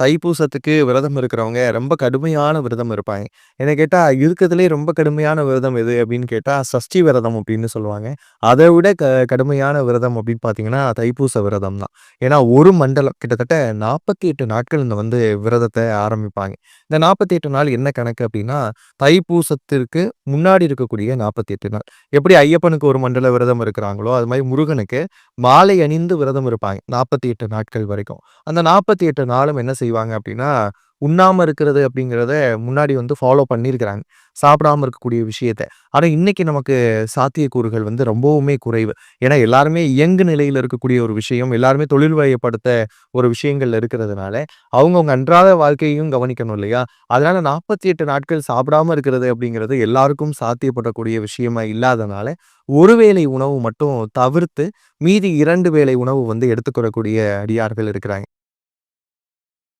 தைப்பூசத்துக்கு விரதம் இருக்கிறவங்க ரொம்ப கடுமையான விரதம் இருப்பாங்க. என்ன கேட்டால் இருக்கிறதுலேயே ரொம்ப கடுமையான விரதம் எது அப்படின்னு கேட்டால் சஷ்டி விரதம் அப்படின்னு சொல்லுவாங்க. அதை விட க கடுமையான விரதம் அப்படின்னு பார்த்தீங்கன்னா, தைப்பூச விரதம் தான். ஏன்னா, ஒரு மண்டலம் கிட்டத்தட்ட 48 நாட்கள் இந்த வந்து விரதத்தை ஆரம்பிப்பாங்க. இந்த 48 நாள் என்ன கணக்கு அப்படின்னா, தைப்பூசத்திற்கு முன்னாடி இருக்கக்கூடிய 48 நாள். எப்படி ஐயப்பனுக்கு ஒரு மண்டல விரதம் இருக்கிறாங்களோ, அது மாதிரி முருகனுக்கு மாலை அணிந்து விரதம் இருப்பாங்க. 48 நாட்கள் வரைக்கும். அந்த 48 நாளும் என்ன செய்வாங்க அப்படின்னா, உண்ணாமல் இருக்கிறது அப்படிங்கிறத முன்னாடி வந்து ஃபாலோ பண்ணியிருக்கிறாங்க. சாப்பிடாம இருக்கக்கூடிய விஷயத்த. ஆனால் இன்னைக்கு நமக்கு சாத்தியக்கூறுகள் வந்து ரொம்பவுமே குறைவு. ஏன்னா, எல்லாருமே இயங்கு நிலையில் இருக்கக்கூடிய ஒரு விஷயம். எல்லாருமே தொழில் வயப்படுத்த ஒரு விஷயங்கள்ல இருக்கிறதுனால, அவங்கவுங்க அன்றாட வாழ்க்கையையும் கவனிக்கணும் இல்லையா? அதனால 48 நாட்கள் சாப்பிடாம இருக்கிறது அப்படிங்கிறது எல்லாருக்கும் சாத்தியப்படக்கூடிய விஷயமா இல்லாதனால, ஒருவேளை உணவு மட்டும் தவிர்த்து, மீதி இரண்டு வேளை உணவு வந்து எடுத்துக்கொள்ளக்கூடிய அடியார்கள் இருக்கிறாங்க.